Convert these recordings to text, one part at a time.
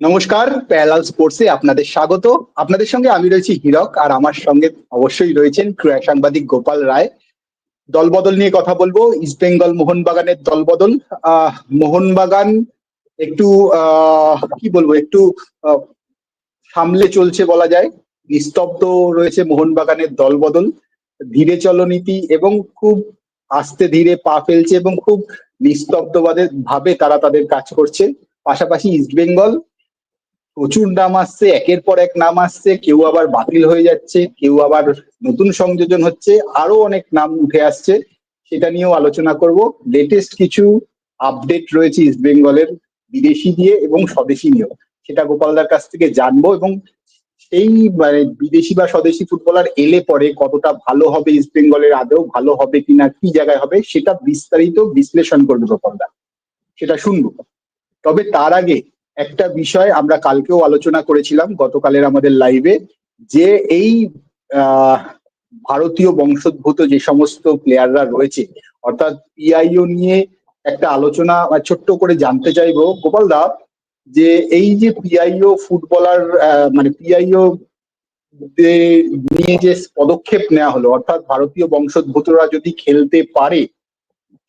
নমস্কার, প্যারালাল স্পোর্টসে আপনাদের স্বাগত। আপনাদের সঙ্গে আমি রয়েছি হীরক, আর আমার সঙ্গে অবশ্যই রয়েছেন ক্রীড়া সাংবাদিক গোপাল রায়। দলবদল নিয়ে কথা বলব। ইস্ট বেঙ্গল মোহনবাগানের দলবদল। মোহনবাগান একটু কি বলব, একটু সামলে চলছে বলা যায়। নিস্তব্ধ রয়েছে মোহনবাগানের দলবদল। ধীরে চলনীতি এবং খুব আস্তে ধীরে পা ফেলছে এবং খুব নিস্তব্ধবাদে ভাবে তারা তাদের কাজ করছে। পাশাপাশি ইস্ট বেঙ্গল প্রচুর নাম আসছে, একের পর এক নাম আসছে, কেউ আবার বাতিল হয়ে যাচ্ছে, কেউ আবার নতুন সংযোজন হচ্ছে, আরও অনেক নাম উঠে আসছে, সেটা নিয়েও আলোচনা করব। লেটেস্ট কিছু আপডেট রয়েছে ইস্ট বেঙ্গলের বিদেশি দিয়ে এবং স্বদেশি নিয়েও। সেটা গোপালদার কাছ থেকে জানব এবং সেই মানে বিদেশি বা স্বদেশি ফুটবলার এলে পরে কতটা ভালো হবে ইস্ট বেঙ্গলের আদৌ, ভালো হবে কিনা, কি জায়গায় হবে, সেটা বিস্তারিত বিশ্লেষণ করবে গোপালদা সেটা শুনব। তবে তার আগে একটা বিষয় আমরা কালকেও আলোচনা করেছিলাম, গতকালের আমাদের লাইভে যে এই ভারতীয় বংশোদ্ভূত যে সমস্ত প্লেয়াররা রয়েছে, অর্থাৎ পিআইও নিয়ে একটা আলোচনা ছোট্ট করে জানতে চাইব। গোপাল দা, যে এই যে পিআইও ফুটবলার মানে পিআইও নিয়ে যে পদক্ষেপ নেওয়া হলো, অর্থাৎ ভারতীয় বংশোদ্ভূতরা যদি খেলতে পারে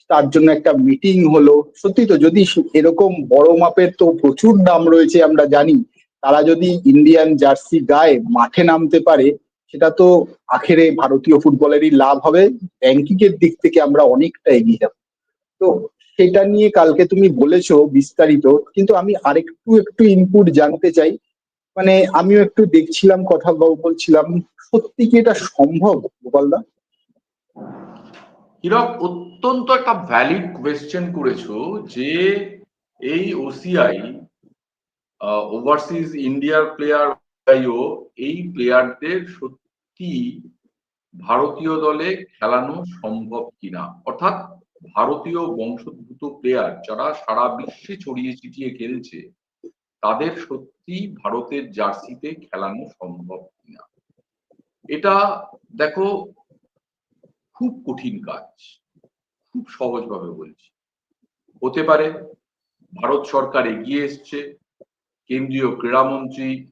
তার জন্য একটা মিটিং হলো। সত্যি তো, যদি এরকম বড় মাপের তো প্রচুর নাম রয়েছে আমরা জানি, তারা যদি ইন্ডিয়ান জার্সি গায়ে মাঠে নামতে পারে, সেটা তো আখেরে ভারতীয় ফুটবলেরই লাভ হবে। র্যাঙ্কিং এর দিক থেকে আমরা অনেকটা এগিয়ে যাব। তো সেটা নিয়ে কালকে তুমি বলেছ বিস্তারিত, কিন্তু আমি আরেকটু একটু ইনপুট জানতে চাই। মানে আমিও একটু দেখছিলাম, কথা বল- বলছিলাম। সত্যি কি এটা সম্ভব, গোপালদা? হীরক, অত্যন্ত একটা ভ্যালিড কোয়েশ্চেন করেছ যে এই ওসিআই ওভারসিজ ইন্ডিয়ার প্লেয়ার এই প্লেয়ারদের সত্যি ভারতীয় দলে খেলানো সম্ভব কিনা? অর্থাৎ ভারতীয় বংশোদ্ভূত প্লেয়ার যারা সারা বিশ্বে ছড়িয়ে ছিটিয়ে খেলছে, তাদের সত্যি ভারতের জার্সিতে খেলানো সম্ভব কিনা? এটা দেখো খুব কঠিন কাজ। খুব সহজভাবে বলছি। হতে পারে ভারত সরকার এগিয়ে এসছে, কেন্দ্রীয় ক্রীড়ামন্ত্রী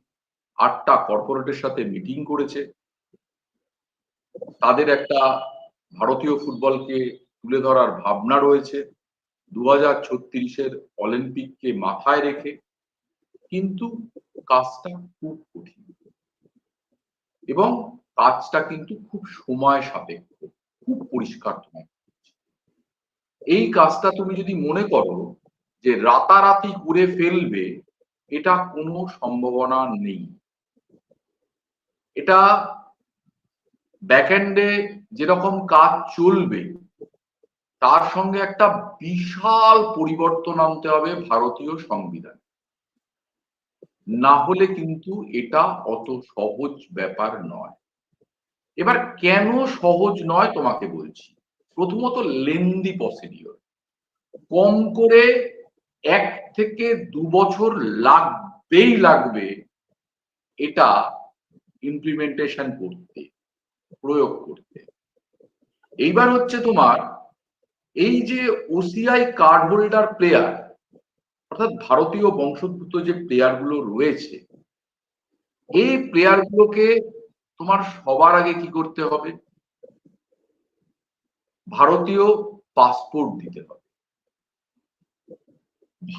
আটটা কর্পোরেটের সাথে মিটিং করেছে। তাদের একটা ভারতীয় ফুটবলকে তুলে ধরার ভাবনা রয়েছে। দু হাজার ছত্রিশের অলিম্পিককে মাথায় রেখে কিন্তু কাজটা খুব কঠিন। এবং কাজটা কিন্তু খুব সময় সাপেক্ষ। খুব পরিষ্কার তোমায় এই কাজটা তুমি যদি মনে করো যে রাতারাতি করে ফেলবে, এটা কোনো সম্ভাবনা নেই। এটা ব্যাকএন্ডে যেরকম কাজ চলবে, তার সঙ্গে একটা বিশাল পরিবর্তন আনতে হবে ভারতীয় সংবিধান। না হলে কিন্তু এটা অত সহজ ব্যাপার নয়। এবার কেন সহজ নয় তোমাকে বলছি। প্রথমত লেন্দি প্রসিডিওর কম করে এক থেকে দু বছর লাগবেই লাগবে এটা ইমপ্লিমেন্টেশন করতে, প্রয়োগ করতে। এইবার হচ্ছে তোমার এই যে ওসিআই কার্ড হোল্ডার প্লেয়ার অর্থাৎ ভারতীয় বংশোদ্ভূত যে প্লেয়ারগুলো রয়েছে, এই প্লেয়ার গুলোকে তোমার সবার আগে কি করতে হবে? ভারতীয় পাসপোর্ট দিতে হবে।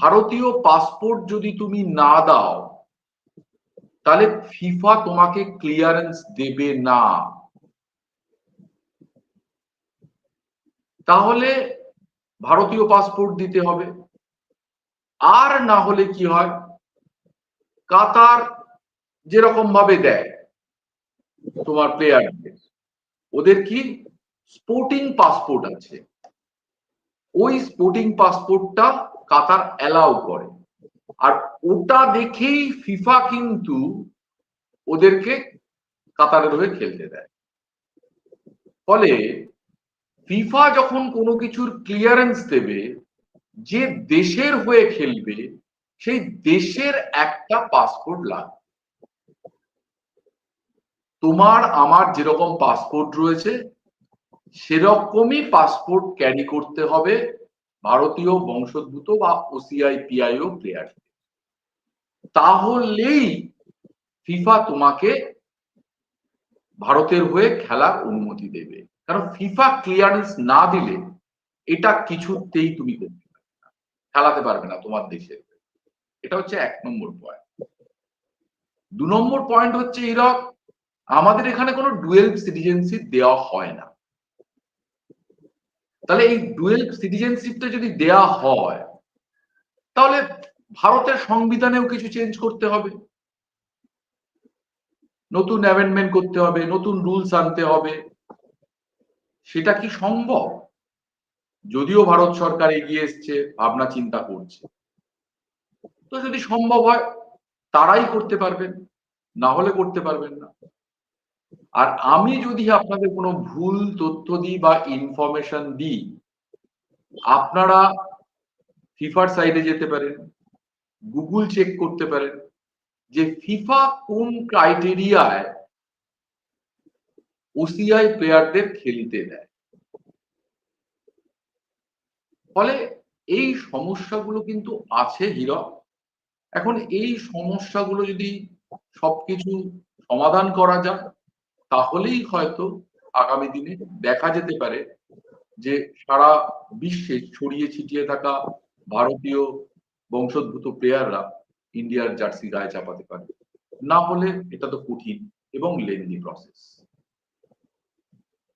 ভারতীয় পাসপোর্ট যদি তুমি না দাও, তাহলে ফিফা তোমাকে ক্লিয়ারেন্স দেবে না। তাহলে ভারতীয় পাসপোর্ট দিতে হবে। আর না হলে কি হয়? কাতার যেরকম ভাবে দেয়। তোমার প্লেয়ারদের ওদের কি? স্পোর্টিং পাসপোর্ট আছে। ওই স্পোর্টিং পাসপোর্টটা কাতার অ্যালাউ করে। আর ওটা দেখেই ফিফা কিন্তু ওদেরকে কাতারের হয়ে খেলতে দেয়। ফলে ফিফা যখন কোনো কিছুর ক্লিয়ারেন্স দেবে, যে দেশের হয়ে খেলবে, সেই দেশের একটা পাসপোর্ট লাগবে। তোমার, আমার যেরকম পাসপোর্ট রয়েছে, সেরকমই পাসপোর্ট ক্যারি করতে হবে ভারতীয় বংশোদ্ভূত বা ওসিআই পিআইও প্লেয়ার তাহলেই ফিফা তোমাকে ভারতের হয়ে খেলার অনুমতি দেবে। কারণ ফিফা ক্লিয়ারেন্স না দিলে এটা কিছুতেই তুমি করতে পারবে না। খেলাতে পারবে না তোমার দেশের এটা হচ্ছে এক নম্বর পয়েন্ট দু নম্বর পয়েন্ট হচ্ছে ইরক আমাদের এখানে কোনো ডুয়েল সিটিজেনশিপ দেওয়া হয় না। তাহলে এই ডুয়েল সিটিজেনশিপটা যদি দেয়া হয়, তাহলে ভারতের সংবিধানেও কিছু চেঞ্জ করতে হবে। নতুন অ্যামেন্ডমেন্ট করতে হবে, নতুন রুলস আনতে হবে। সেটা কি সম্ভব? যদিও ভারত সরকার এগিয়ে এসছে, ভাবনা চিন্তা করছে। তো যদি সম্ভব হয়, তারাই করতে পারবেন, না হলে করতে পারবেন না। আর আমি যদি আপনাদের কোনো ভুল তথ্য দিই বা ইনফরমেশন দিই, আপনারা ফিফার সাইডে যেতে পারেন গুগল চেক করতে পারেন যে ফিফা কোন ক্রাইটেরিয়ায় ওসিআই প্লেয়ারদের খেলতে দেয়। ফলে এই সমস্যাগুলো কিন্তু আছে, হীরক। এখন এই সমস্যাগুলো যদি সবকিছু সমাধান করা যায় তাহলেই হয়তো আগামী দিনে দেখা যেতে পারে যে সারা বিশ্বে ছড়িয়ে ছিটিয়ে থাকা ভারতীয় বংশোদ্ভূত প্লেয়াররা ইন্ডিয়ার জার্সি গায়ে চাপাতে পারে। না হলে এটা তো কঠিন এবং লেন্দি প্রসেস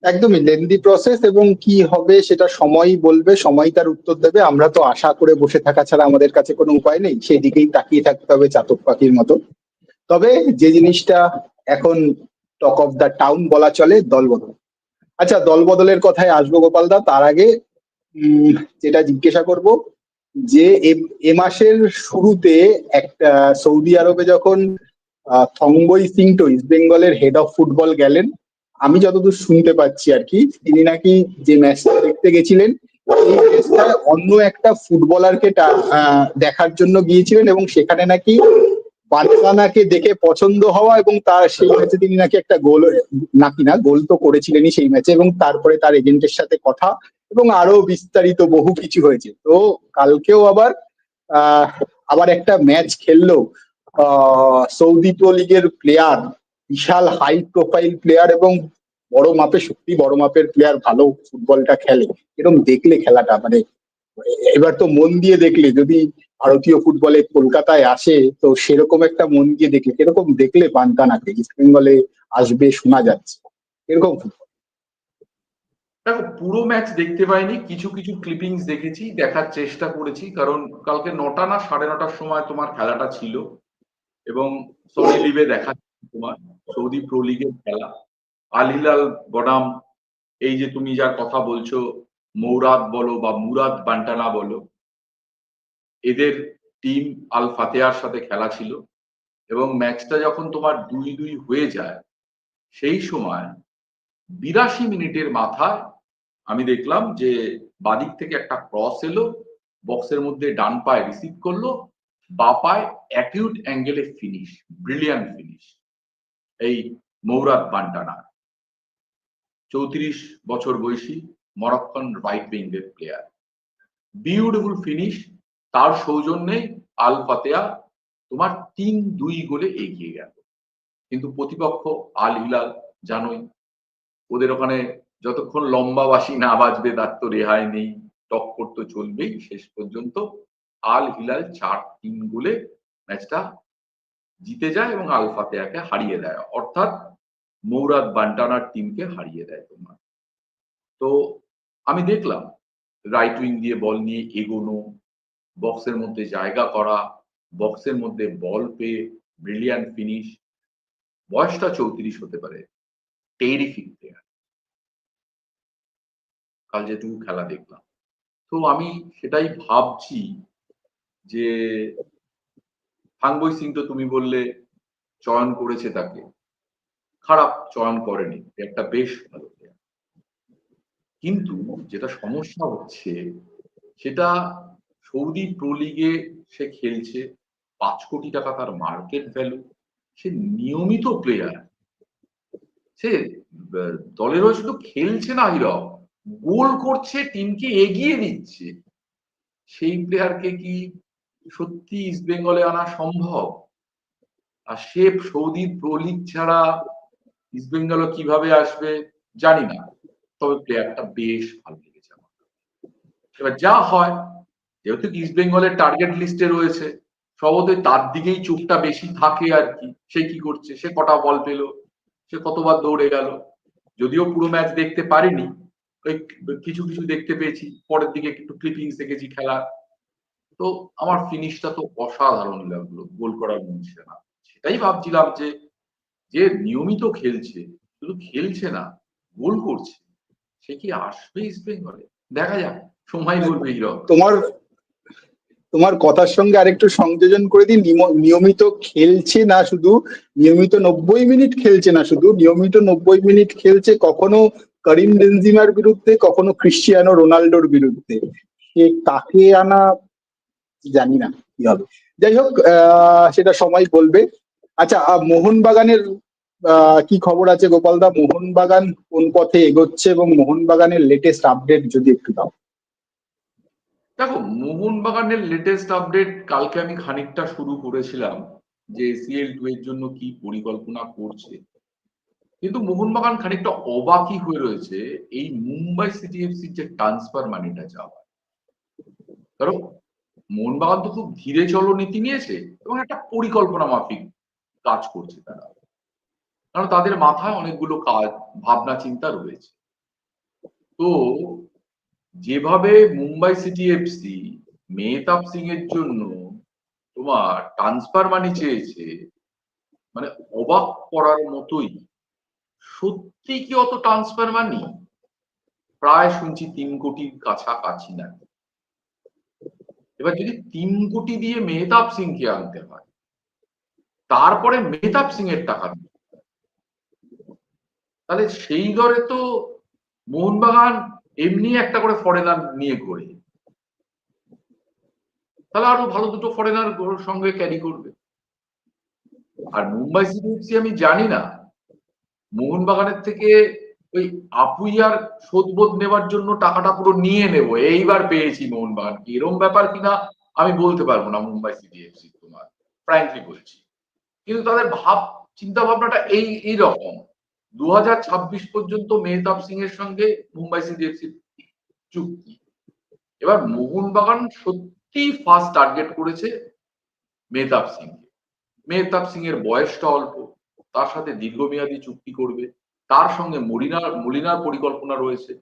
একদমই লেন্দি প্রসেস এবং কি হবে সেটা সময়ই বলবে সময় তার উত্তর দেবে। আমরা তো আশা করে বসে থাকা ছাড়া আমাদের কাছে কোনো উপায় নেই। সেই দিকেই তাকিয়ে থাকতে হবে চাতক পাখির মতো। তবে যে জিনিসটা এখন টক অফ দ্য টাউন বলা চলে দলবদল আচ্ছা দলবদলের কথায় আসব গোপাল দা, তার আগে যেটা জিজ্ঞাসা করব, যে এ- মাসের শুরুতে একটা সৌদি আরবে যখন থংবই সিংটো ইস্ট বেঙ্গলের হেড অফ ফুটবল গেলেন, আমি যতদূর শুনতে পাচ্ছি আর কি, তিনি নাকি যে ম্যাচটা দেখতে গেছিলেন, এই ম্যাচটায় অন্য একটা ফুটবলারকে দেখার জন্য গিয়েছিলেন এবং সেখানে নাকি বার্সানাকে দেখে পছন্দ হওয়া এবং তার সেই ম্যাচে তিনি নাকি একটা গোল, নাকি না, গোল তো করেছিলেনই সেই ম্যাচে এবং তারপরে তার এজেন্টের সাথে কথা এবং আরও বিস্তারিত বহু কিছু হয়েছে। তো কালকেও আবার আবার একটা ম্যাচ খেললো সৌদি প্রো লিগের প্লেয়ার বিশাল হাই প্রোফাইল প্লেয়ার এবং বড় মাপে, সত্যি বড় মাপের প্লেয়ার ভালো ফুটবলটা খেলে। এরকম দেখলে খেলাটা মানে এবার তো মন দিয়ে দেখলে, যদি ভারতীয় ফুটবলে কলকাতায় আসে, তো সেরকম একটা মন দিয়ে দেখলে এরকম দেখলে বান্তানাকে ইস্ট বেঙ্গলে আসবে, শোনা যাচ্ছে। এরকম দেখো, পুরো ম্যাচ দেখতে পাইনি, কিছু কিছু ক্লিপিংস দেখেছি, দেখার চেষ্টা করেছি, কারণ কালকে নটা না, সাড়ে নটার সময় তোমার খেলাটা ছিল, এবং সনি লিভে দেখা তোমার সৌদি প্রো লিগের খেলা। আল হিলাল বনাম এই যে তুমি যার কথা বলছো মৌরাদ বলো বা মুরাদ বান্টানা বলো এদের টিম আল ফাতেহার সাথে খেলা ছিল এবং ম্যাচটা যখন তোমার দুই দুই হয়ে যায়, সেই সময় বিরাশি মিনিটের মাথায় আমি দেখলাম যে বাদিক থেকে একটা ক্রস এলো বক্সের মধ্যে ডান পায়ে রিসিভ করল, বা পায়ে অ্যাকিউট অ্যাঙ্গেলে ফিনিশ ব্রিলিয়ান্ট ফিনিশ এই মৌরাত বান্টানা। চৌত্রিশ বছর বয়সী মরক্কন রাইট উইঙ্গের প্লেয়ার বিউটিফুল ফিনিশ তার সৌজন্যে আল ফাতেয়া তোমার তিন দুই গোলে এগিয়ে গেল। কিন্তু প্রতিপক্ষ আল হিলাল জানোই, ওদের ওখানে যতক্ষণ লম্বা বাসি না বাজবে তার তো রেহাই নেই, টক্কর তো চলবেই শেষ পর্যন্ত। আল হিলাল চার তিন গোলে ম্যাচটা জিতে যায় এবং আল ফাতেয়াকে হারিয়ে দেয়। অর্থাৎ মৌরাদ বান্টানার টিমকে হারিয়ে দেয় তোমার। তো আমি দেখলাম, রাইট উইং দিয়ে বল নিয়ে এগোনো বক্সের মধ্যে জায়গা করা বক্সের মধ্যে বল পেয়ে ব্রিলিয়ান্ট ফিনিশ বয়সটা চৌত্রিশ হতে পারে। টেরিফিক প্লেয়ার কাল যেটুকু খেলা দেখলাম। তো আমি সেটাই ভাবছি যে ফাংবই সিং তো তুমি বললে চয়ন করেছে তাকে। খারাপ চয়ন করেনি, একটা বেশ ভালো কিন্তু যেটা সমস্যা হচ্ছে, সেটা সৌদি প্রো লিগে সে খেলছে, পাঁচ কোটি টাকা তার মার্কেট ভ্যালু সে নিয়মিত প্লেয়ার সে দলের হয়ে শুধু খেলছে না হিরক গোল করছে টিমকে এগিয়ে দিচ্ছে সেই প্লেয়ারকে কি সত্যি ইস্ট বেঙ্গলে আনা সম্ভব? আর সে সৌদি প্রো লিগ ছাড়া ইস্ট বেঙ্গলও কীভাবে আসবে, জানি না। তবে প্লেয়ারটা বেশ ভালো লেগেছে আমার এবার যা হয় যেহেতু ইস্ট বেঙ্গলের টার্গেট লিস্টে রয়েছে সবতই তার দিকেই চোখটা বেশি থাকে আর কি। সে কি করছে? সে কটা বল পেল? সে কতবার দৌড়ে গেল? যদিও পুরো ম্যাচ দেখতে পারিনি, ওই কিছু কিছু দেখতে পেয়েছি। পরের দিকে একটু ক্লিপিংস দেখেছি খেলা। তো আমার ফিনিশটা তো অসাধারণ লাগল, গোল করার মধ্যে না। সেটাই ভাবছিলাম যে যে নিয়মিত খেলছে, শুধু খেলছে না, গোল করছে, সে কি আসবে ইস্ট বেঙ্গলে দেখা যাক, সময় বলবে তোমার তোমার কথার সঙ্গে আরেকটু সংযোজন করে দিই। নিয়মিত খেলছে না শুধু, নিয়মিত নব্বই মিনিট খেলছে না শুধু, নিয়মিত নব্বই মিনিট খেলছে কখনো করিম বেনজিমার বিরুদ্ধে, কখনো ক্রিশ্চিয়ানো রোনাল্ডোর বিরুদ্ধে। সে কাকে আনা জানি না কি হবে। যাই হোক সেটা সময় বলবে। আচ্ছা মোহনবাগানের কি খবর আছে গোপালদা? মোহনবাগান কোন পথে এগোচ্ছে এবং মোহনবাগানের লেটেস্ট আপডেট যদি একটু দাও। দেখো, মোহনবাগানের লেটেস্ট আপডেট কালকে আমি খানিকটা শুরু করেছিলাম যে সিএল টু এর জন্য কি পরিকল্পনা করছে। কিন্তু মোহনবাগান খানিকটা অবাকই হয়ে রয়েছে এই মুম্বাই সিটি এফসির যে ট্রান্সফার মানিটা যাওয়া কারণ মোহনবাগান তো খুব ধীরে চলো নীতি নিয়েছে এবং একটা পরিকল্পনা মাফিক কাজ করছে তারা। কারণ তাদের মাথায় অনেকগুলো কাজ ভাবনা চিন্তা রয়েছে। তো যেভাবে Mumbai City F C Mehtab Singh এর জন্য তোমার ট্রান্সফার মানি চেয়েছে মানে অবাক করার মতোই, সত্যি কি অত ট্রান্সফার মানি প্রায় শুনছি তিন কোটির কাছাকাছি না এবার যদি তিন কোটি দিয়ে মেহতাব সিংকে আনতে হয়, তারপরে মেহতাব সিং এর টাকা তাহলে সেই দরে তো মোহনবাগান এমনি একটা করে ফরেনার নিয়ে করে তাহলে আরও ভালো দুটো ফরেনার সঙ্গে ক্যারি করবে। আর মুম্বাই সিটি আমি জানি না, মোহনবাগানের থেকে ওই আপুইয়ার শোধবোধ নেবার জন্য টাকাটা পুরো নিয়ে নেব। এইবার পেয়েছি মোহনবাগান। এরম ব্যাপার কিনা আমি বলতে পারব না মুম্বাই সিটি এফসি তোমার। ফ্র্যাঙ্কলি বলছি। কিন্তু তাদের ভাব চিন্তা ভাবনাটা এই এই রকম। দু হাজার ছাব্বিশ পর্যন্ত মেহতাব সিং এর সঙ্গে মুম্বাই সিটি চুক্তি। এবার মোহনবাগান সত্যি ফার্স্ট টার্গেট করেছে মেহতাব সিং মেহতাব সিং এর বয়সটা অল্প, তার সাথে দীর্ঘমেয়াদী চুক্তি করবে, তার সঙ্গে মলিনার মলিনার পরিকল্পনা রয়েছে,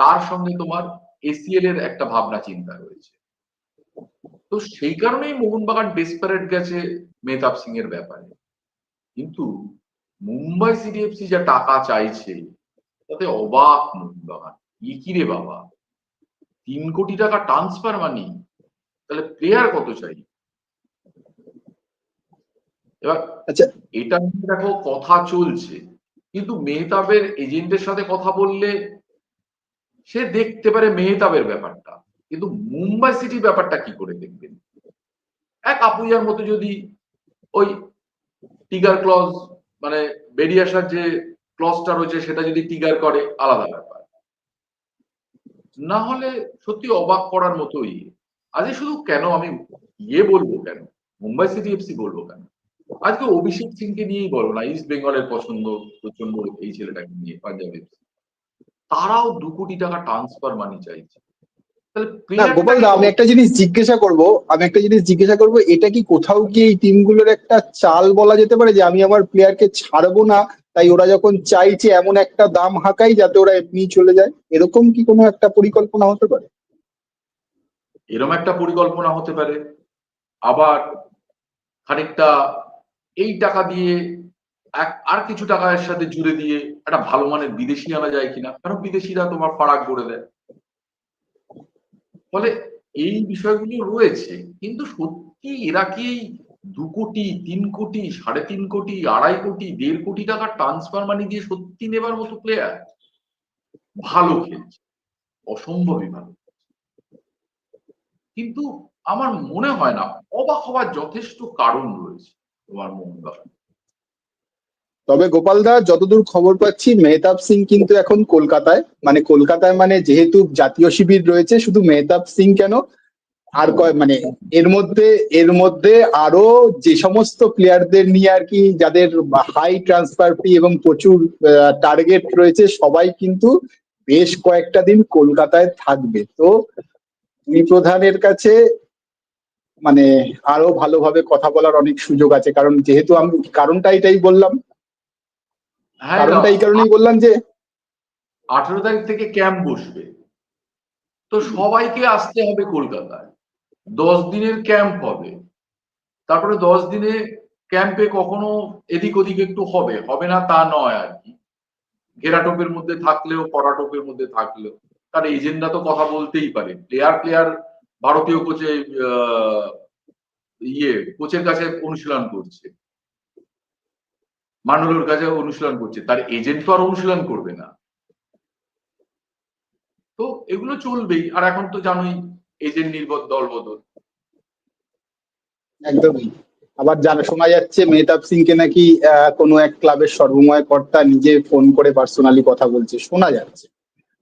তার সঙ্গে তোমার এসিএল এর একটা ভাবনা চিন্তা রয়েছে। তো সেই কারণেই মোহনবাগান ডেসপারেট গেছে মেহতাব সিং এর ব্যাপারে। কিন্তু মুম্বাই সিটি এফসি যা টাকা চাইছে তাতে অবাক মোহনবাগান ই কি রে বাবা? তিন কোটি টাকা ট্রান্সফার মানি তাহলে প্লেয়ার কত চাই? এবার আচ্ছা। এটা নিয়ে দেখো কথা চলছে কিন্তু মেহতাবের এজেন্টের সাথে কথা বললে সে দেখতে পারে মেহতাবের ব্যাপারটা কিন্তু মুম্বাই সিটি ব্যাপারটা কি করে দেখবেন এক আপুইয়ার মতো যদি ওই টিগার ক্লজ মানে বেরিয়ে আসার যে ক্লজটা রয়েছে, সেটা যদি টিগার করে, আলাদা ব্যাপার। না হলে সত্যি অবাক করার মতোই। আজকে শুধু কেন আমি ইয়ে বলব কেন? মুম্বাই সিটি এফসি বলব কেন? আজকে অভিষেক সিংকে নিয়েই বলো না ইস্ট বেঙ্গলের পছন্দ, প্রচণ্ড এই ছেলেটাকে নিয়ে পাঞ্জাব এফসি তারাও দু কোটি টাকা ট্রান্সফার মানি চাইছে। না গোপাল দা আমি একটা জিনিস জিজ্ঞাসা করব আমি একটা জিনিস জিজ্ঞাসা করব এটা কি কোথাও কি এই টিমগুলোর একটা চাল বলা যেতে পারে যে আমি আমার প্লেয়ারকে ছাড়বো না তাই ওরা যখন চাইছে এমন একটা দাম হাঁকাই যাতে ওরা এমনি চলে যায়? এরকম কি কোনো একটা পরিকল্পনা হতে পারে? এরম একটা পরিকল্পনা হতে পারে। আবার খানিকটা এই টাকা দিয়ে এক- আর কিছু টাকা এর সাথে জুড়ে দিয়ে একটা ভালো মানের বিদেশি আনা যায় কিনা? কারণ বিদেশিরা তোমার ফারাক করে দেয়। ফলে এই বিষয়গুলো রয়েছে, কিন্তু সত্যি এরা কি দু কোটি, তিন কোটি, সাড়ে তিন কোটি, আড়াই কোটি, দেড় কোটি টাকা ট্রান্সফার মানি দিয়ে সত্যি নেবার মতো প্লেয়ার ভালো খেলছে, অসম্ভবই ভালো কিন্তু আমার মনে হয় না, অবাক হওয়ার যথেষ্ট কারণ রয়েছে তোমার মোহনবাগান তবে গোপাল দা, যতদূর খবর পাচ্ছি, মেহতাব সিং কিন্তু এখন কলকাতায়। মানে কলকাতায় মানে যেহেতু জাতীয় শিবির রয়েছে, শুধু মেহতাব সিং কেন? আর কয় মানে এর মধ্যে এর মধ্যে আরও যে সমস্ত প্লেয়ারদের নিয়ে আর কি, যাদের হাই ট্রান্সফার ফি এবং প্রচুর টার্গেট রয়েছে, সবাই কিন্তু বেশ কয়েকটা দিন কলকাতায় থাকবে। তো তুমি প্রধানের কাছে মানে আরও ভালোভাবে কথা বলার অনেক সুযোগ আছে, কারণ যেহেতু আমি, কারণটা এটাই বললাম কারণটা এই কারণেই বললাম যে আঠেরো তারিখ থেকে ক্যাম্প বসবে। তো সবাইকে আসতে হবে কলকাতায়। দশ দিনের ক্যাম্প হবে। তারপরে দশ দিনে ক্যাম্পে কখনো এদিক ওদিক একটু হবে। হবে না তা নয় আর কি। ঘেরাটোপের মধ্যে থাকলেও পরাটোপের মধ্যে থাকলেও। তার এজেন্ডা তো কথা বলতেই পারে। প্লেয়ার প্লেয়ার ভারতীয় কোচে ইয়ে কোচের কাছে অনুশীলন করছে। মানুষের কাছে অনুশীলন করছে, তার এজেন্ট তো আর অনুশীলন করবে না। তো এগুলো চলবেই, আর এখন তো জানোই এজেন্ট নির্ভর দল বদল একদমই। আবার জানা, শোনা যাচ্ছে মেহতাব সিংকে নাকি কোনো এক ক্লাবের সর্বময় কর্তা নিজে ফোন করে পার্সোনালি কথা বলছে, শোনা যাচ্ছে।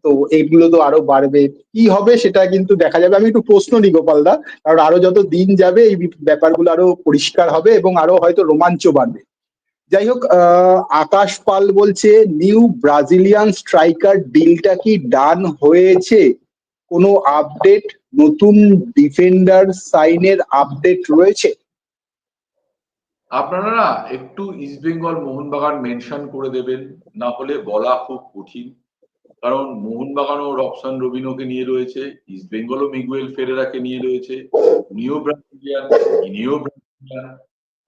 তো এগুলো তো আরও বাড়বে। কি হবে সেটা কিন্তু দেখা যাবে। আমি একটু প্রশ্ন নিই গোপালদা কারণ আরও যত দিন যাবে এই ব্যাপারগুলো আরও পরিষ্কার হবে এবং আরও হয়তো রোমাঞ্চ বাড়বে। যাই হোক আকাশ পাল বলছে নিউ ব্রাজিলিয়ান স্ট্রাইকার ডিলটা কি ডান হয়েছে? কোনো আপডেট নতুন ডিফেন্ডার সাইনের আপডেট রয়েছে? আপনারা একটু ইস্ট বেঙ্গল মোহনবাগান মেনশন করে দেবেন, না হলে বলা খুব কঠিন। কারণ মোহনবাগানও রবসান রবিনোকে নিয়ে রয়েছে ইস্ট বেঙ্গলও মিগুয়েল ফেরেরাকে নিয়ে রয়েছে নিও ব্রাজিলিয়ান ইনিও ব্রাজিলিয়ান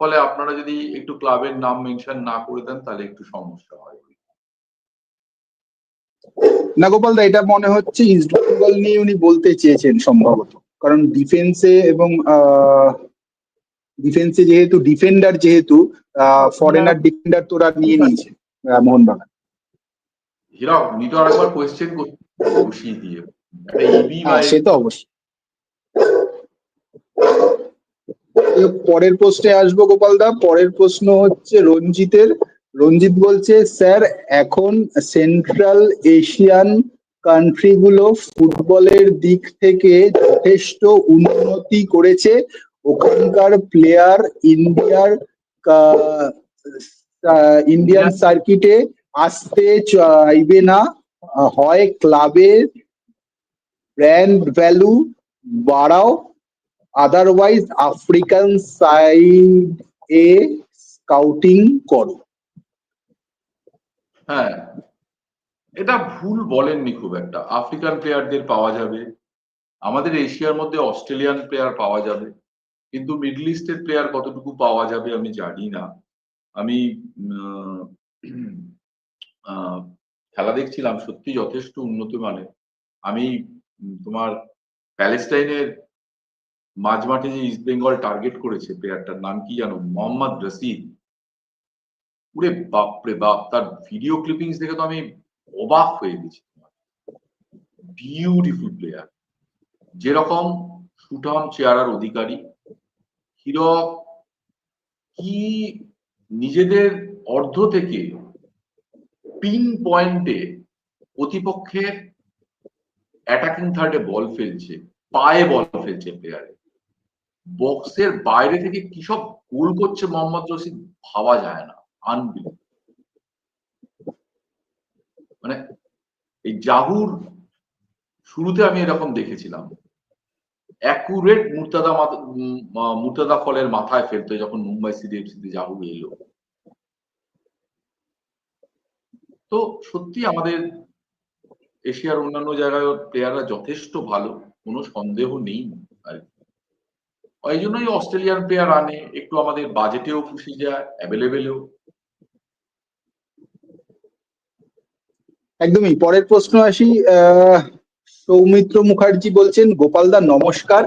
ফলে আপনারা যদি একটু ক্লাবের নাম মেনশন না করে দেন তাহলে একটু সমস্যা হয়। না গোপাল দা এটা মনে হচ্ছে ইস্ট বেঙ্গল নিয়ে উনি বলতে চেয়েছেন সম্ভবত। কারণ ডিফেন্সে এবং ডিফেন্সে যেহেতু ডিফেন্ডার যেহেতু ফরেনার ডিফেন্ডার তোরা নিয়ে নিয়েছে মোহনবাগান। হীরা উনি তো আরেকবার কোয়েশ্চেন বসিয়ে দিয়ে। হ্যাঁ, সে তো অবশ্যই। পরের প্রশ্নে আসব গোপাল দা পরের প্রশ্ন হচ্ছে রঞ্জিতের। রঞ্জিত বলছে, স্যার, এখন সেন্ট্রাল এশিয়ান কান্ট্রিগুলো ফুটবলের দিক থেকে যথেষ্ট উন্নতি করেছে। ওখানকার প্লেয়ার ইন্ডিয়ার ইন্ডিয়ান সার্কিটে আসতে চাইবে না। হয় ক্লাবের ব্র্যান্ড ভ্যালু বাড়াও আদারওয়াইজ আফ্রিকান সাইড এ স্কাউটিং করো। হ্যাঁ। এটা ভুল বলেননি খুব একটা। আফ্রিকান প্লেয়ারদের পাওয়া যাবে। আমাদের এশিয়ার মধ্যে অস্ট্রেলিয়ান প্লেয়ার পাওয়া যাবে। কিন্তু মিডল ইস্টের প্লেয়ার কতটুকু পাওয়া যাবে আমি জানি না। আমি খেলা দেখছিলাম। সত্যি যথেষ্ট উন্নত মানের আমি তোমার প্যালেস্টাইনের মাঝমাঠে যে ইস্ট বেঙ্গল টার্গেট করেছে প্লেয়ারটার নাম কি জানো? মোহাম্মদ রশিদ। পুরে বাপরে বাপ, তার ভিডিও ক্লিপিংস দেখে তো আমি অবাক হয়ে গেছি। বিউটিফুল প্লেয়ার যেরকম সুঠাম চেহারার অধিকারী। হিরক কি নিজেদের অর্ধ থেকে পিন পয়েন্টে প্রতিপক্ষের অ্যাটাকিং থার্ডে বল ফেলছে, পায়ে বল ফেলছে প্লেয়ারে বক্সের বাইরে থেকে কি সব গোল করছে মোহাম্মদ রশিদ? ভাবা যায় না। আনবিল মানে এই জাহুর শুরুতে আমি এরকম দেখেছিলাম। অ্যাকুরেট মুর্তাদা মুর্তাদা ফলের মাথায় ফেলতো যখন মুম্বাই সিটি এফসিতে জাহু এলো। তো সত্যি আমাদের এশিয়ার অন্যান্য জায়গায় প্লেয়াররা যথেষ্ট ভালো। কোনো সন্দেহ নেই আর কি। ওই জন্যই অস্ট্রেলিয়ান প্লেয়ার আনে একটু আমাদের বাজেটেও পুষে যায় অ্যাভেলেবেলও একদমই। পরের প্রশ্ন আসি সৌমিত্র মুখার্জি বলছেন গোপালদা নমস্কার।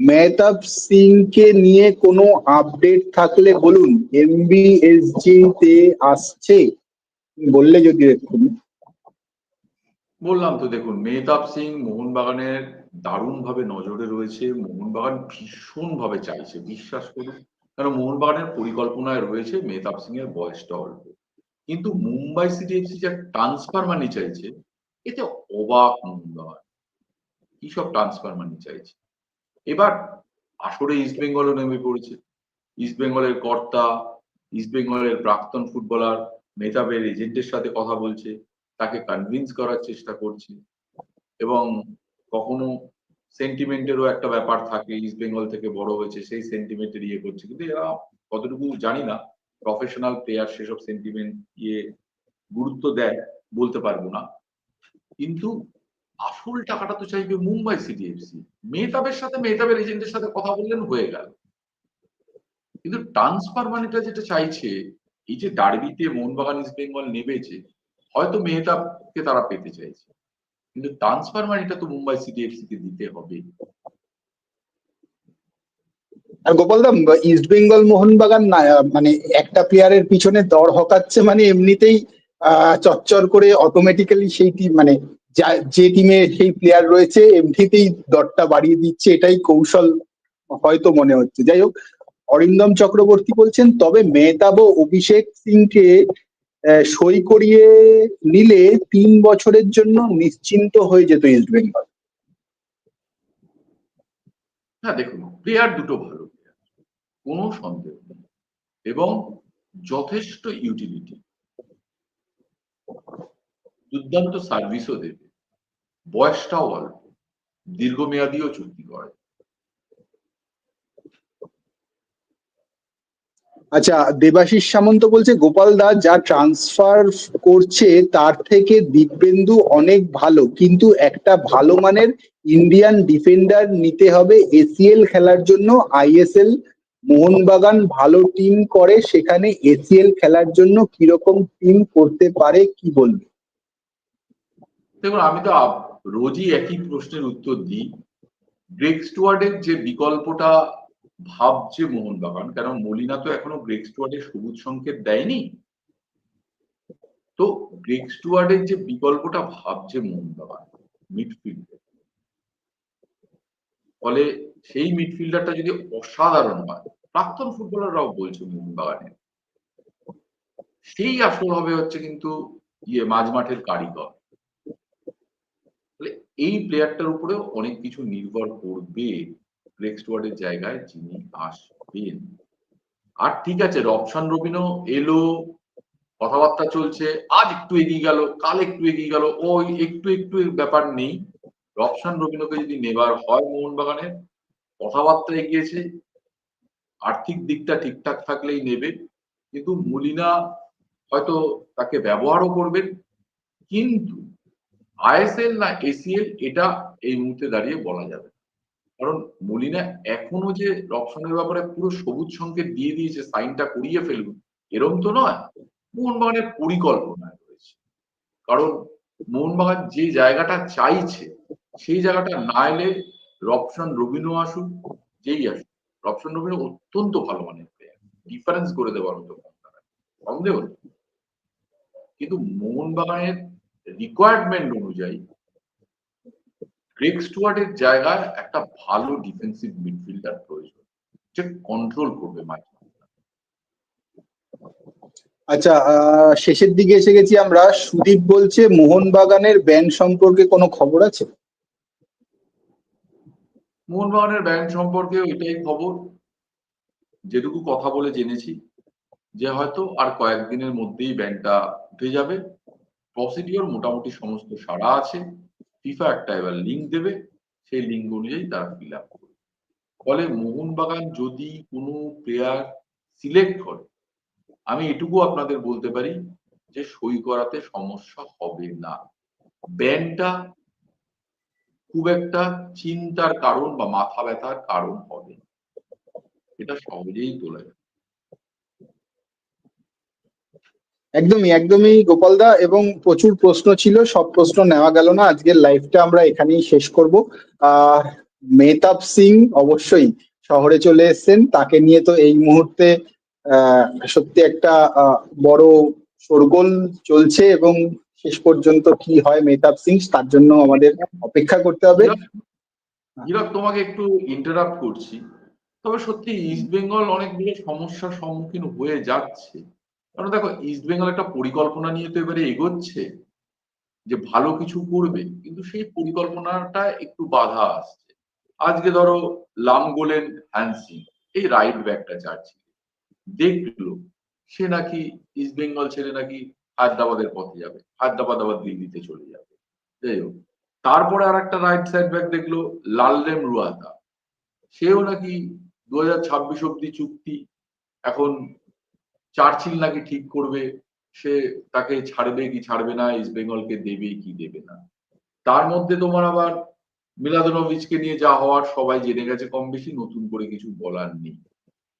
মেহতাব সিং কে নিয়ে কোনো আপডেট থাকলে বলুন এমবিএসজি তে আসছে? বললে যদি বললাম তো দেখুন মেহতাব সিং মোহনবাগানের দারুণ ভাবে নজরে রয়েছে, মোহনবাগান ভীষণ ভাবে চাইছে, বিশ্বাস করুন। কারণ মোহনবাগানের পরিকল্পনায় রয়েছে মেহতাব সিং এর বয়সটা অল্প। কিন্তু মুম্বাই সিটি এফসি যা ট্রান্সফার মানি চাইছে, এতে অবাক মোহনবাগান কি সব ট্রান্সফার মানি চাইছে? এবার আসরে ইস্ট বেঙ্গলও নেমে পড়েছে। ইস্ট বেঙ্গলের কর্তা ইস্ট বেঙ্গলের প্রাক্তন ফুটবলার মেহতাবের এজেন্টের সাথে কথা বলছে, তাকে কনভিন্স করার চেষ্টা করছে। এবং কখনো সেন্টিমেন্টেরও একটা ব্যাপার থাকে ইস্ট বেঙ্গল থেকে বড় হয়েছে, সেই সেন্টিমেন্টের ইয়ে করছে। কিন্তু এরা কতটুকু জানি না প্রফেশনাল প্লেয়ার সেসব সেন্টিমেন্ট ইয়ে গুরুত্ব দেয় বলতে পারব না। কিন্তু আসল টাকাটা তো চাইবে মুম্বাই সিটি এফসি মেহতাবের সাথে মেহতাবের এজেন্টের সাথে কথা বললেন, হয়ে গেল। কিন্তু ট্রান্সফার মানিটা যেটা চাইছে, এই যে ডার্বিতে মোহনবাগান ইস্ট বেঙ্গল নেমেছে, হয়তো মেহতাবকে তারা পেতে চাইছে। কিন্তু ট্রান্সফার মানিটা তো মুম্বাই সিটি এফসি কে দিতে হবে। আর গোপালদা ইস্ট বেঙ্গল মোহনবাগান না- মানে একটা প্লেয়ারের পিছনে দর হকাচ্ছে মানে এমনিতেই চচ্চর করে অটোমেটিক্যালি সেই টিম মানে যা- টিমে সেই প্লেয়ার রয়েছে, এমনিতেই দরটা বাড়িয়ে দিচ্ছে, এটাই কৌশল হয়তো মনে হচ্ছে। যাই হোক, অরিন্দম চক্রবর্তী বলছেন, তবে মেহতাব ও অভিষেক সিংকে সই করিয়ে নিলে তিন বছরের জন্য নিশ্চিন্ত হয়ে যেত ইস্ট বেঙ্গল হ্যাঁ দেখুন, প্লেয়ার দুটো ভালো প্লেয়ার কোনো সন্দেহ নেই। এবং যথেষ্ট ইউটিলিটি দুর্দান্ত সার্ভিসও দেবে। বয়সটাও অল্প, দীর্ঘমেয়াদীও চুক্তি করে আচ্ছা দেবাশিস সামন্ত বলছে, গোপাল দাস যা ট্রান্সফার করছে, তার থেকে দিব্যেন্দু অনেক ভালো। কিন্তু একটা ভালো মানের ইন্ডিয়ান ডিফেন্ডার নিতে হবে এসিএল খেলার জন্য। আইএসএল মোহনবাগান ভালো টিম করে, সেখানে এসিএল খেলার জন্য কীরকম টিম করতে পারে, কি বলবে? দেখুন, আমি তো রোজই একই প্রশ্নের উত্তর দিই। গ্রেক স্টুয়ার্ডের যে বিকল্পটা ভাবছে মোহনবাগান কারণ মলিনা তো এখনও গ্রেক স্টুয়ার্ডের সবুজ সংকেত দেয়নি। তো গ্রেক স্টুয়ার্ডের যে বিকল্পটা ভাবছে মোহনবাগান মিডফিল্ডে ফলে সেই মিডফিল্ডারটা যদি অসাধারণ হয়, প্রাক্তন ফুটবলাররাও বলছে মোহনবাগানের সেই আসল হবে হচ্ছে কিন্তু ইয়ে মাঝ মাঠের কারিগর এই প্লেয়ারটার উপরে অনেক কিছু নির্ভর করবে। গ্রেক ওয়ার্ডের জায়গায় যিনি আসবেন আর ঠিক আছে, রবসান রবিনও এলো, কথাবার্তা চলছে, আজ একটু এগিয়ে গেল, কাল একটু এগিয়ে গেল ওই একটু একটু ব্যাপার নেই রবসান রবিনকে যদি নেবার হয় মোহনবাগানের কথাবার্তা এগিয়েছে, আর্থিক দিকটা ঠিকঠাক থাকলেই নেবে, কিন্তু মুলিনা হয়তো তাকে ব্যবহারও করবেন, কিন্তু আইএসএল না এসিএল, এটা এই মুহূর্তে দাঁড়িয়ে বলা যাবে। কারণ মলিনা এখনও যে রপশনের ব্যাপারে পুরো সবুজ সংকেত দিয়ে দিয়েছে, সাইনটা করিয়ে ফেলবে, এরম তো নয়। মোহনবাগানের পরিকল্পনায় রয়েছে। কারণ মোহনবাগান যে জায়গাটা চাইছে, সেই জায়গাটা না এলে রপশন রবিনও আসুক, যেই আসুক রপশন রবিনও অত্যন্ত ভালো মানের প্লেয়ার ডিফারেন্স করে দেওয়ার মতো সন্দেহ কিন্তু মোহনবাগানের রিকোয়ারমেন্ট অনুযায়ী গ্রেক স্টুয়ার্ডের জায়গায় একটা ভালো ডিফেন্সিভ মিডফিল্ডার প্রয়োজন যে কন্ট্রোল করবে মাঝ আচ্ছা শেষের দিকে এসে গেছি আমরা। সুদীপ বলছে মোহনবাগানের ব্যান্ড সম্পর্কে কোনো খবর আছে? মোহনবাগানের ব্যাংক সম্পর্কে এটাই খবর যেটুকু কথা বলে জেনেছি যে হয়তো আর কয়েকদিনের মধ্যেই ব্যাংকটা উঠে যাবে। প্রসিডিওর মোটামুটি সমস্ত সারা আছে। ফিফা একটা এবার লিঙ্ক দেবে, সেই লিঙ্ক অনুযায়ী তারা ফিল আপ করবে। ফলে মোহনবাগান যদি কোনো প্লেয়ার সিলেক্ট করে, আমি এটুকু আপনাদের বলতে পারি যে সই করাতে সমস্যা হবে না। ব্যাংকটা খুব একটা চিন্তার কারণ বা মাথা ব্যথার কারণ হবে এটা সহজেই তোলা যাবে। একদমই একদমই গোপালদা এবং প্রচুর প্রশ্ন ছিল, সব প্রশ্ন নেওয়া গেল না, আজকের লাইভটা আমরা এখানেই শেষ করব। আহ, মেহতাব সিং অবশ্যই শহরে চলে এসেছেন, তাকে নিয়ে তো এই মুহূর্তে সত্যি একটা বড় শোরগোল চলছে, এবং শেষ পর্যন্ত কি হয় মেহতাব সিং, তার জন্য আমাদের অপেক্ষা করতে হবে। তোমাকে একটু ইন্টারাপ্ট করছি। তবে সত্যি ইস্ট বেঙ্গল অনেকগুলো সমস্যার সম্মুখীন হয়ে যাচ্ছে। কারণ দেখো ইস্ট বেঙ্গল একটা পরিকল্পনা নিয়ে তো এবারে এগোচ্ছে যে ভালো কিছু করবে, কিন্তু সেই পরিকল্পনাটা একটু বাধা আসছে। আজকে ধরো লামগোলেন হ্যানসিং এই রাইট ব্যাকটা চাচ্ছি দেখল সে নাকি ইস্ট বেঙ্গল ছেড়ে নাকি হায়দ্রাবাদের পথে যাবে, হায়দ্রাবাদ আবার দিল্লিতে চলে যাবে। যাই হোক, তারপরে আর একটা রাইট সাইড ব্যাক দেখল লালরেম রুয়াদা সেও নাকি দু হাজার ছাব্বিশ অব্দি চুক্তি এখন চার্চিল নাকি ঠিক করবে? সে তাকে ছাড়বে কি ছাড়বে না? ইস্ট বেঙ্গলকে দেবে কি দেবে না? তার মধ্যে তোমার আবার মিলাদনোভিচকে নিয়ে যা হওয়ার সবাই জেনে গেছে, কম বেশি নতুন করে কিছু বলার নেই।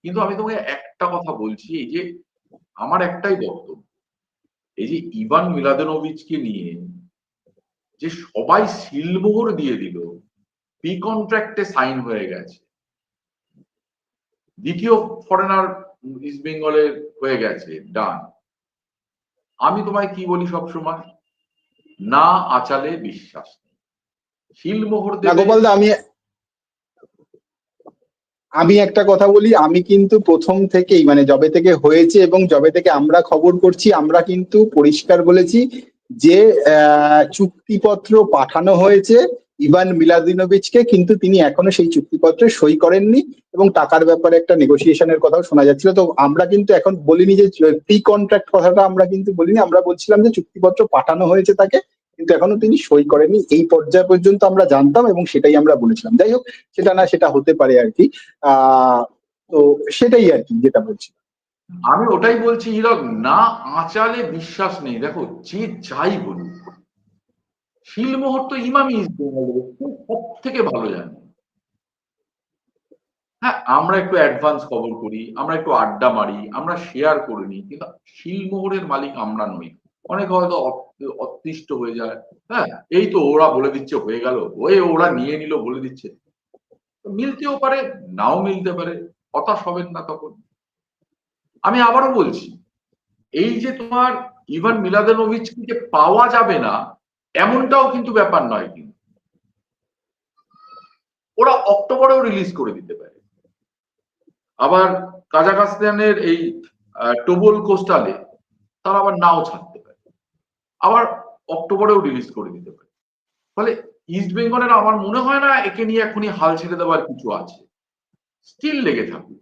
কিন্তু আমি তোমাকে একটা কথা বলছি, এই যে আমার একটাই বক্তব্য, এই যে ইভান মিলাদনোভিচকে নিয়ে যে সবাই সিলমোহর দিয়ে দিল পি কন্ট্রাক্টে সাইন হয়ে গেছে। দ্বিতীয় ফরেনার ইস্ট বেঙ্গলের হয়ে গেছে ডান আমি তোমায় কি বলি সবসময় না আচালে বিশ্বাস নেই। শিলমোহর আমি আমি একটা কথা বলি আমি কিন্তু প্রথম থেকেই মানে জবে থেকে হয়েছে এবং জবে থেকে আমরা খবর করছি আমরা কিন্তু পরিষ্কার বলেছি যে আহ, চুক্তিপত্র পাঠানো হয়েছে। ইভান মিলাদিনোভিচকে কিন্তু তিনি এখনও সেই চুক্তিপত্রে সই করেননি এবং টাকার ব্যাপারে একটা নেগোসিয়েশনের কথাও শোনা যাচ্ছিল। তো আমরা কিন্তু এখন বলিনি যে প্রি কন্ট্রাক্ট কথাটা আমরা কিন্তু বলিনি। আমরা বলছিলাম যে চুক্তিপত্র পাঠানো হয়েছে তাকে, কিন্তু এখনও তিনি সই করেননি। এই পর্যায় পর্যন্ত আমরা জানতাম এবং সেটাই আমরা বলেছিলাম। যাই হোক, সেটা না, সেটা হতে পারে আর কি। আহ, তো সেটাই আর কি যেটা বলছি। আমি ওটাই বলছি হিরক না আঁচালে বিশ্বাস নেই। দেখো, যে যাই বলুক। শিলমোহর তো ইমামি সব থেকে ভালো জানে। হ্যাঁ আমরা একটু অ্যাডভান্স খবর করি, আমরা একটু আড্ডা মারি, আমরা শেয়ার করে নিই, কিন্তু শিলমোহরের মালিক আমরা নই। অনেক হয়তো অত- অতিষ্ঠ হয়ে যায়। হ্যাঁ এই তো ওরা বলে দিচ্ছে, হয়ে গেল। ওই ওরা নিয়ে নিল, বলে দিচ্ছে। মিলতেও পারে, নাও মিলতে পারে হতাশ হবেন না তখন। আমি আবারও বলছি, এই যে তোমার ইভান মিলাদেনোভিচকে পাওয়া যাবে না এমনটাও কিন্তু ব্যাপার নয় কিন্তু। ওরা অক্টোবরেও রিলিজ করে দিতে পারে। আবার কাজাকাস্তানের এই টোবল কোস্টালে তারা আবার নাও ছাড়তে পারে। আবার অক্টোবরেও রিলিজ করে দিতে পারে। ফলে ইস্ট বেঙ্গলের আমার মনে হয় না একে নিয়ে এখনই হাল ছেড়ে দেওয়ার কিছু আছে। স্টিল লেগে থাকুক।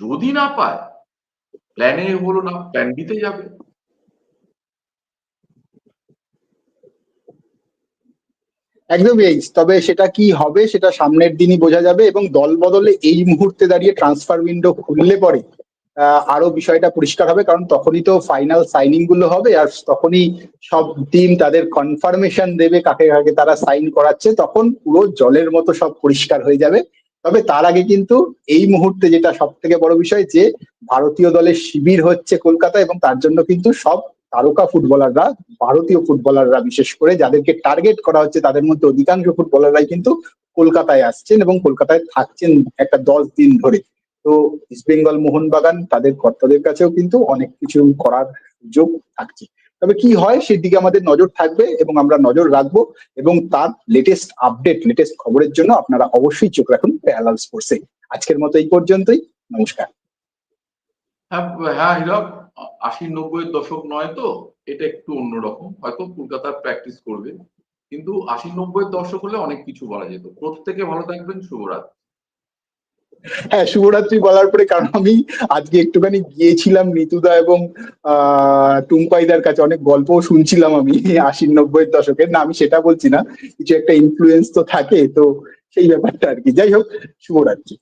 যদি না পায় প্ল্যান হলো না প্ল্যান বিতে যাবে। একদমই এই, তবে সেটা কি হবে সেটা সামনের দিনই বোঝা যাবে এবং দল বদলে এই মুহূর্তে দাঁড়িয়ে ট্রান্সফার উইন্ডো খুললে পরে আরও বিষয়টা পরিষ্কার হবে, কারণ তখনই তো ফাইনাল সাইনিংগুলো হবে আর তখনই সব টিম তাদের কনফার্মেশন দেবে কাকে কাকে তারা সাইন করাচ্ছে, তখন পুরো জলের মতো সব পরিষ্কার হয়ে যাবে। তবে তার আগে কিন্তু এই মুহূর্তে যেটা সব থেকে বড় বিষয় যে, ভারতীয় দলের শিবির হচ্ছে কলকাতা এবং তার জন্য কিন্তু সব তারকা ফুটবলাররা, ভারতীয় ফুটবলাররা বিশেষ করে, যাদেরকে টার্গেট করা হচ্ছে তাদের মধ্যে অধিকাংশ ফুটবলাররাই কিন্তু কলকাতায় আসছেন এবং কলকাতায় থাকছেন একটা দশ দিন ধরে। তো ইস্ট বেঙ্গল মোহনবাগান, তাদের কর্তাদের কাছেও কিন্তু অনেক কিছু করার সুযোগ থাকছে। তবে কি হয় সেদিকে আমাদের নজর থাকবে এবং আমরা নজর রাখব এবং তার লেটেস্ট আপডেট লেটেস্ট খবরের জন্য আপনারা অবশ্যই চোখ রাখুন আজকের মতো এই পর্যন্তই। নমস্কার। হ্যাঁ হ্যাঁ হীরক। আশি নব্বই দশক নয় তো, এটা একটু অন্যরকম। হয়তো কলকাতার প্র্যাকটিস করবে। কিন্তু আশি নব্বই দশক হলে অনেক কিছু বলা যেত। প্রত্যেকে ভালো থাকবেন, শুভরাত্রি। হ্যাঁ শুভরাত্রি বলার পরে, কারণ আমি আজকে একটুখানি গিয়েছিলাম নিতুদা এবং টুম্পাইদার কাছে। অনেক গল্পও শুনছিলাম আমি আশি নব্বই দশকের। না, আমি সেটা বলছি না। কিছু একটা ইনফ্লুয়েন্স তো থাকে, তো সেই ব্যাপারটা আর কি। যাই হোক, শুভরাত্রি।